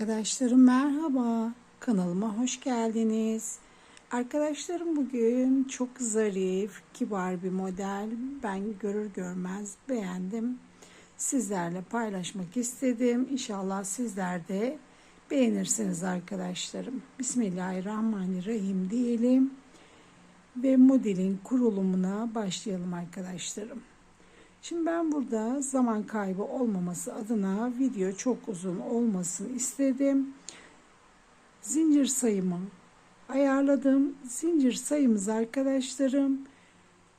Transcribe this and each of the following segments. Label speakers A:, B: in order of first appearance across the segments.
A: Arkadaşlarım merhaba. Kanalıma hoş geldiniz. Arkadaşlarım bugün çok zarif, kibar bir model. Ben görür görmez beğendim. Sizlerle paylaşmak istedim. İnşallah sizler de beğenirsiniz arkadaşlarım. Bismillahirrahmanirrahim diyelim. Ve modelin kurulumuna başlayalım arkadaşlarım. Şimdi ben burada zaman kaybı olmaması adına video çok uzun olmasını istedim. Zincir sayımı ayarladım. Zincir sayımız arkadaşlarım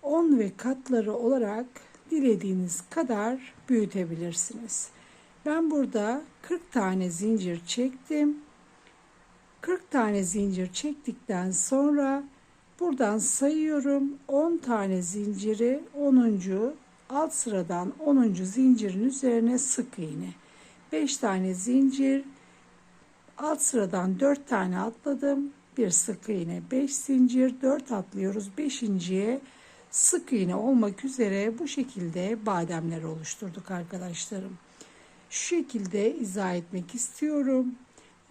A: 10 ve katları olarak dilediğiniz kadar büyütebilirsiniz. Ben burada 40 tane zincir çektim. 40 tane zincir çektikten sonra buradan sayıyorum 10 tane zinciri 10 alt sıradan 10. zincirin üzerine sık iğne. 5 tane zincir. Alt sıradan 4 tane atladım. Bir sık iğne 5 zincir. 4 atlıyoruz. 5.ye sık iğne olmak üzere bu şekilde bademler oluşturduk arkadaşlarım. Şu şekilde izah etmek istiyorum.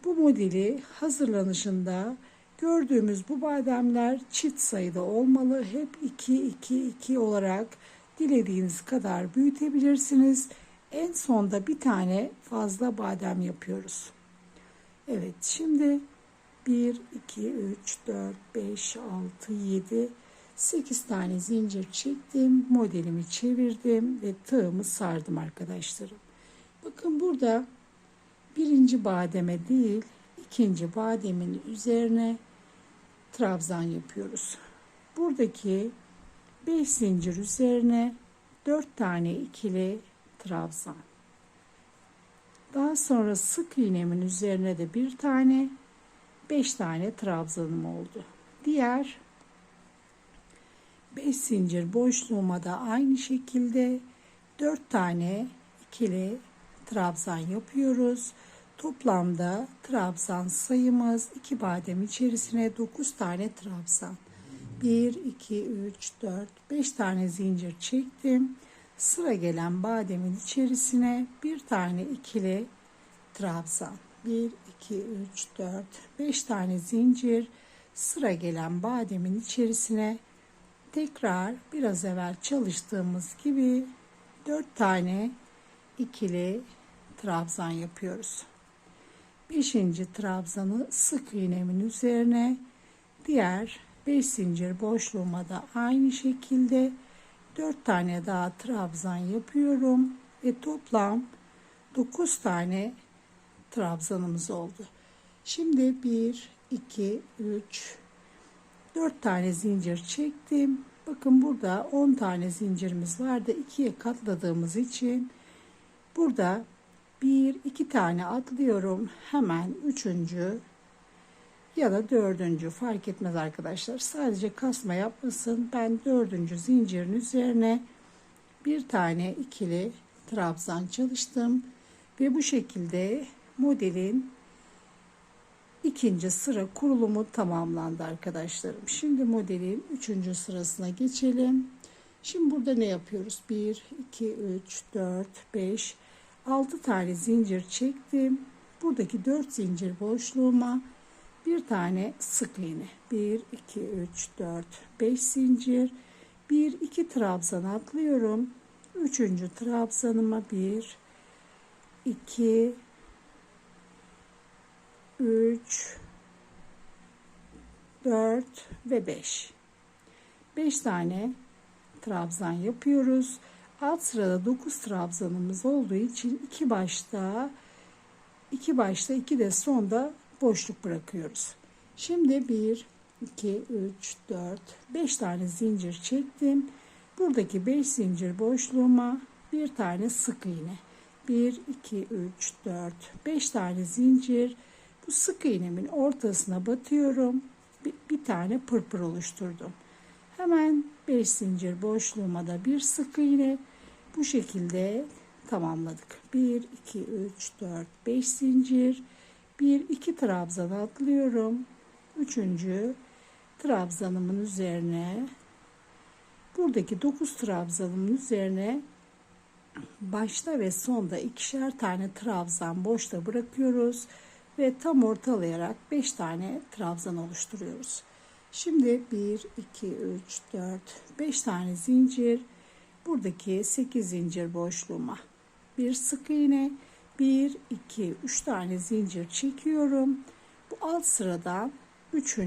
A: Bu modeli hazırlanışında gördüğümüz bu bademler çift sayıda olmalı. Hep 2 2 2 olarak dilediğiniz kadar büyütebilirsiniz. En sonda bir tane fazla badem yapıyoruz. Evet şimdi 1, 2, 3, 4, 5, 6, 7, 8 tane zincir çektim. Modelimi çevirdim ve tığımı sardım arkadaşlarım. Bakın burada birinci bademe değil ikinci bademin üzerine trabzan yapıyoruz. Buradaki 5 zincir üzerine 4 tane ikili trabzan. Daha sonra sık iğnemin üzerine de bir tane 5 tane trabzanım oldu. Diğer 5 zincir boşluğuma da aynı şekilde 4 tane ikili trabzan yapıyoruz. Toplamda trabzan sayımız 2 badem içerisine 9 tane trabzan. 1, 2, 3, 4, 5 tane zincir çektim. Sıra gelen bademin içerisine bir tane ikili trabzan. 1, 2, 3, 4, 5 tane zincir. Sıra gelen bademin içerisine tekrar biraz evvel çalıştığımız gibi 4 tane ikili trabzan yapıyoruz. 5. trabzanı sık iğnemin üzerine diğer 5 zincir boşluğuma da aynı şekilde 4 tane daha trabzan yapıyorum ve toplam 9 tane trabzanımız oldu. Şimdi 1 2 3 4 tane zincir çektim. Bakın burada 10 tane zincirimiz vardı. 2'ye katladığımız için burada 1 2 tane atlıyorum. Hemen 3 ya da dördüncü fark etmez arkadaşlar. Sadece kasma yapmasın. Ben dördüncü zincirin üzerine bir tane ikili trabzan çalıştım. Ve bu şekilde modelin ikinci sıra kurulumu tamamlandı arkadaşlarım. Şimdi modelin üçüncü sırasına geçelim. Şimdi burada ne yapıyoruz? 1, 2, 3, 4, 5, 6 tane zincir çektim. Buradaki 4 zincir boşluğuma bir tane sık iğne. 1 2 3 4 5 zincir. 1 2 trabzan atlıyorum. Üçüncü trabzanıma 1 2 3 4 ve 5 5 tane trabzan yapıyoruz. Alt sırada 9 trabzanımız olduğu için iki başta iki başta iki de sonda boşluk bırakıyoruz. Şimdi 1, 2, 3, 4, 5 tane zincir çektim. Buradaki 5 zincir boşluğuma bir tane sık iğne. 1, 2, 3, 4, 5 tane zincir. Bu sık iğnemin ortasına batıyorum. Bir, bir tane pırpır oluşturdum. Hemen 5 zincir boşluğuma da bir sık iğne. Bu şekilde tamamladık. 1, 2, 3, 4, 5 zincir. Bir iki trabzan atlıyorum. Üçüncü trabzanımın üzerine buradaki dokuz trabzanımın üzerine başta ve sonda ikişer tane trabzan boşta bırakıyoruz. ve tam ortalayarak 5 tane trabzan oluşturuyoruz. Şimdi 1, 2, 3, 4, 5 tane zincir. Buradaki 8 zincir boşluğuma bir sık iğne, 1, 2, 3 tane zincir çekiyorum. Bu alt sıradan 3.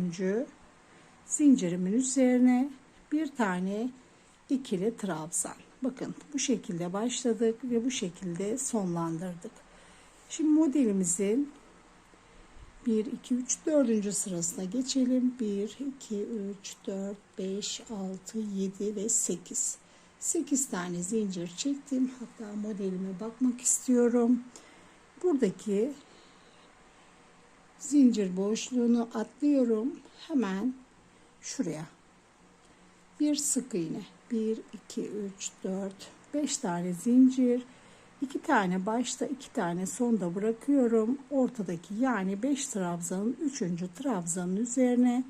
A: zincirimin üzerine bir tane ikili trabzan. Bakın bu şekilde başladık ve bu şekilde sonlandırdık. Şimdi modelimizin 1, 2, 3, 4. sırasına geçelim. 1, 2, 3, 4, 5, 6, 7 ve 8. 8 tane zincir çektim. Hatta modelime bakmak istiyorum. Buradaki zincir boşluğunu atlıyorum. Hemen şuraya. Bir sık iğne. 1, 2, 3, 4, 5 tane zincir. 2 tane başta 2 tane sonda bırakıyorum. Ortadaki yani 5 trabzanın 3. trabzanın üzerine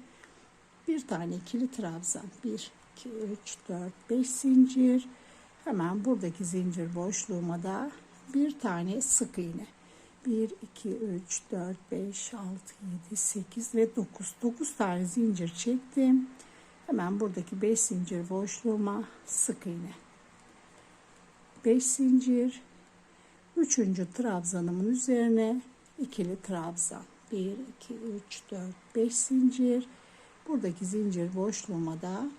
A: bir tane ikili trabzan. 1, 2, 3, 4, 5 zincir. Hemen buradaki zincir boşluğuma da bir tane sık iğne. 1, 2, 3, 4, 5, 6, 7, 8 ve 9. 9 tane zincir çektim. Hemen buradaki 5 zincir boşluğuma sık iğne. 5 zincir. 3. trabzanımın üzerine ikili trabzan. 1, 2, 3, 4, 5 zincir. Buradaki zincir boşluğuma da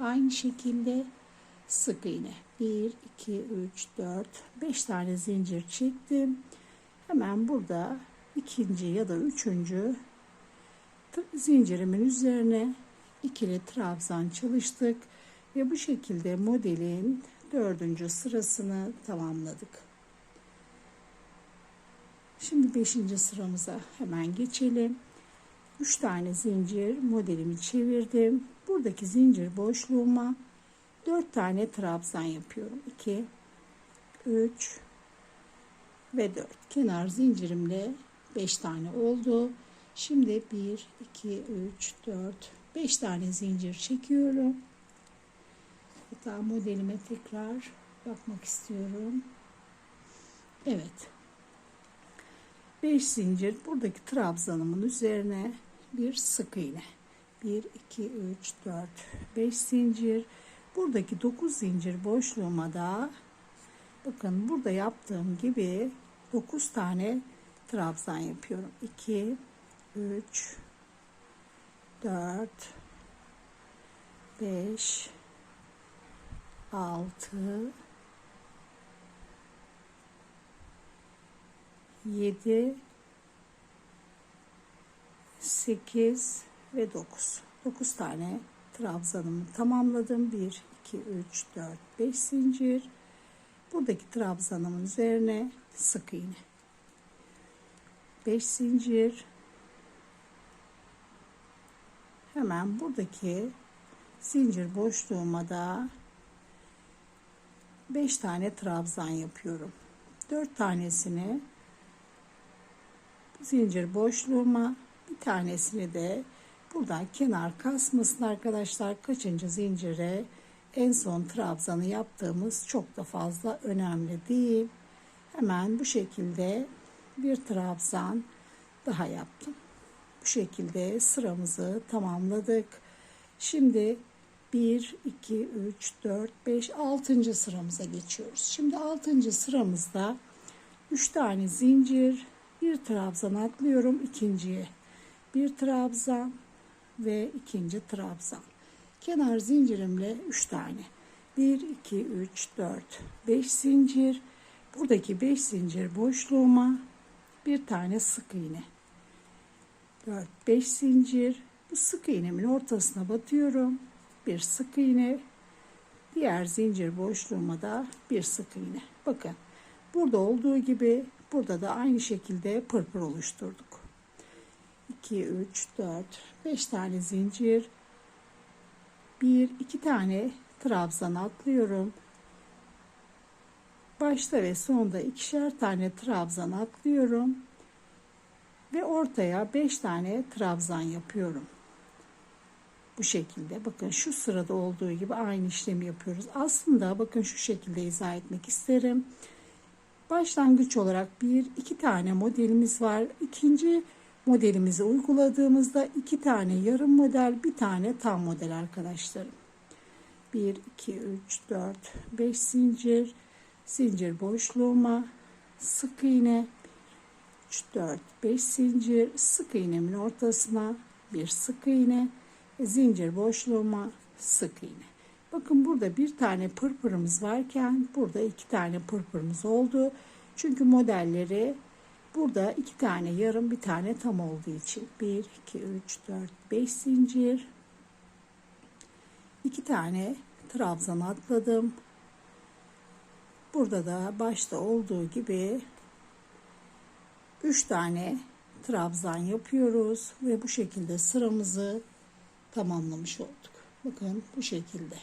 A: aynı şekilde sık iğne. 1, 2, 3, 4, 5 tane zincir çektim. Hemen burada ikinci ya da üçüncü zincirimin üzerine ikili trabzan çalıştık ve bu şekilde modelin dördüncü sırasını tamamladık. Şimdi beşinci sıramıza hemen geçelim. Üç tane zincir modelimi çevirdim. Buradaki zincir boşluğuma dört tane trabzan yapıyorum. 2 3 ve 4. Kenar zincirimle 5 tane oldu. Şimdi 1 2 3 4 5 tane zincir çekiyorum. Hatta modelime tekrar bakmak istiyorum. Evet. 5 zincir buradaki trabzanımın üzerine bir sık iğne. 1 2 3 4 5 zincir. Buradaki 9 zincir boşluğuma da bakın burada yaptığım gibi 9 tane trabzan yapıyorum. 2 3 4 5 6 7 8 ve 9 9 tane trabzanımı tamamladım. 1 2 3 4 5 zincir. Buradaki trabzanımın üzerine sık iğne. 5 zincir. Hemen buradaki zincir boşluğuma da 5 tane trabzan yapıyorum. 4 tanesini zincir boşluğuma bir tanesini de buradan kenar kasmasın arkadaşlar. Kaçıncı zincire? En son trabzanı yaptığımız çok da fazla önemli değil. Hemen bu şekilde bir trabzan daha yaptım. Bu şekilde sıramızı tamamladık. Şimdi 1 2 3 4 5 6. sıramıza geçiyoruz. Şimdi 6. sıramızda 3 tane zincir bir trabzan atlıyorum ikinciye. Bir trabzan ve ikinci trabzan. Kenar zincirimle 3 tane. 1 2 3 4 5 zincir. Buradaki 5 zincir boşluğuma bir tane sık iğne. 4 5 zincir. Bu sık iğnemin ortasına batıyorum. Bir sık iğne. Diğer zincir boşluğuma da bir sık iğne. Bakın burada olduğu gibi burada da aynı şekilde pırpır oluşturduk 2 3 4 5 tane zincir 1 2 tane trabzan atlıyorum başta ve sonda ikişer tane trabzan atlıyorum ve ortaya 5 tane trabzan yapıyorum. Bu şekilde bakın şu sırada olduğu gibi aynı işlemi yapıyoruz. Aslında bakın şu şekilde izah etmek isterim. Başlangıç olarak bir iki tane modelimiz var. İkinci modelimizi uyguladığımızda iki tane yarım model, bir tane tam model arkadaşlarım. 1, 2, 3, 4, 5 zincir, zincir boşluğuma, sık iğne, 3, 4, 5 zincir, sık iğnemin ortasına bir sık iğne, zincir boşluğuma sık iğne. Bakın burada bir tane pırpırımız varken burada iki tane pırpırımız oldu. Çünkü modelleri burada iki tane yarım bir tane tam olduğu için 1, 2, 3, 4, 5 zincir. iki tane trabzan atladım. Burada da başta olduğu gibi 3 tane trabzan yapıyoruz ve bu şekilde sıramızı tamamlamış olduk. Bakın bu şekilde.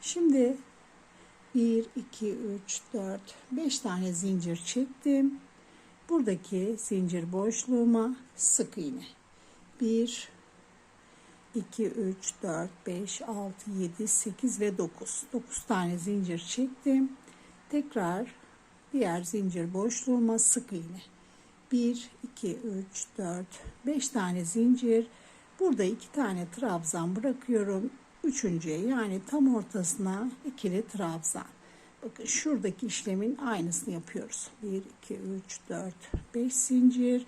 A: Şimdi 1, 2, 3, 4, 5 tane zincir çektim. Buradaki zincir boşluğuma sık iğne. 1, 2, 3, 4, 5, 6, 7, 8 ve 9. 9 tane zincir çektim. Tekrar diğer zincir boşluğuma sık iğne. 1, 2, 3, 4, 5 tane zincir. Burada 2 tane trabzan bırakıyorum. Üçüncüye yani tam ortasına ikili trabzan. Bakın şuradaki işlemin aynısını yapıyoruz. 1, 2, 3, 4, 5 zincir.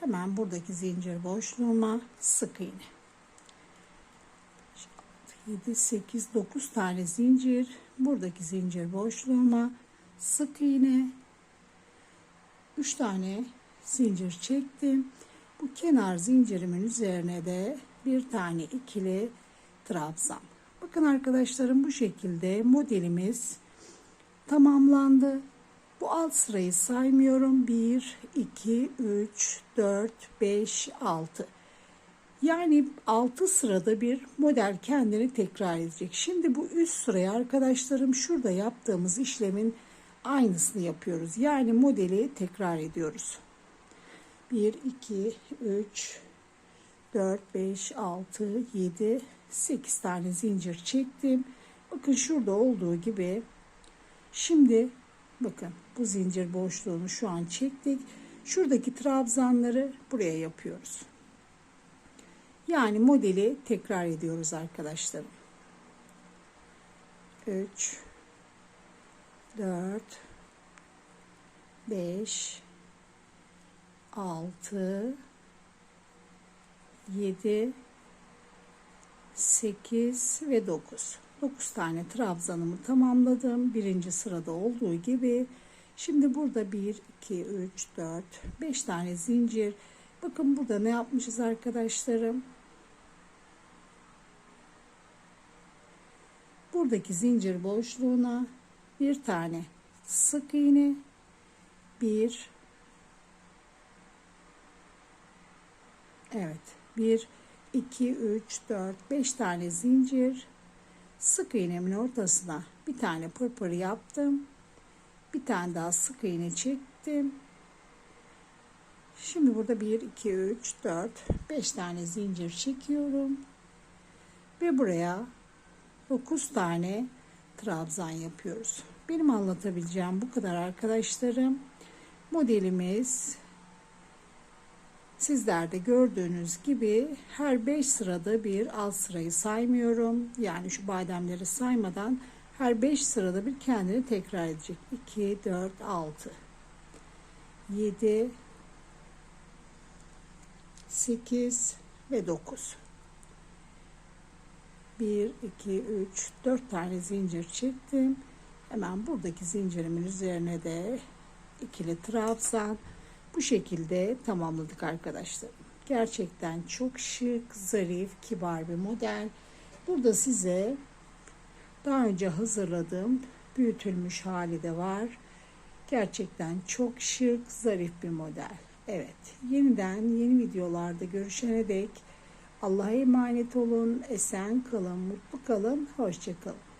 A: Hemen buradaki zincir boşluğuma sık iğne. 7, 8, 9 tane zincir. Buradaki zincir boşluğuma sık iğne. 3 tane zincir çektim. Bu kenar zincirimin üzerine de bir tane ikili trabzan. Bakın arkadaşlarım bu şekilde modelimiz tamamlandı. Bu alt sırayı saymıyorum. 1, 2, 3, 4, 5, 6. Yani 6 sırada bir model kendini tekrar edecek. Şimdi bu üst sıraya arkadaşlarım şurada yaptığımız işlemin aynısını yapıyoruz. Yani modeli tekrar ediyoruz. 1, 2, 3, 4, 5, 6, 7, 8 tane zincir çektim. Bakın şurada olduğu gibi şimdi bakın bu zincir boşluğunu şu an çektik. Şuradaki trabzanları buraya yapıyoruz. Yani modeli tekrar ediyoruz arkadaşlarım. 3 4 5 6 7 8 ve 9. 9 tane trabzanımı tamamladım. Birinci sırada olduğu gibi. Şimdi burada 1, 2, 3, 4, 5 tane zincir. Bakın burada ne yapmışız arkadaşlarım? Buradaki zincir boşluğuna bir tane sık iğne, bir, evet, bir, 2, 3, 4, 5 tane zincir. Sık iğnemin ortasına bir tane pırpır yaptım. Bir tane daha sık iğne çektim. Şimdi burada 1, 2, 3, 4, 5 tane zincir çekiyorum. Ve buraya 9 tane trabzan yapıyoruz. Benim anlatabileceğim bu kadar arkadaşlarım. Modelimiz Sizler de gördüğünüz gibi her 5 sırada bir alt sırayı saymıyorum. Yani şu bademleri saymadan her 5 sırada bir kendini tekrar edecek. 2, 4, 6, 7, 8 ve 9. 1, 2, 3, 4 tane zincir çektim. Hemen buradaki zincirimin üzerine de ikili trabzan bu şekilde tamamladık arkadaşlar. Gerçekten çok şık, zarif, kibar bir model. Burada size daha önce hazırladığım büyütülmüş hali de var. Gerçekten çok şık, zarif bir model. Evet, yeniden yeni videolarda görüşene dek Allah'a emanet olun, esen kalın, mutlu kalın, hoşçakalın.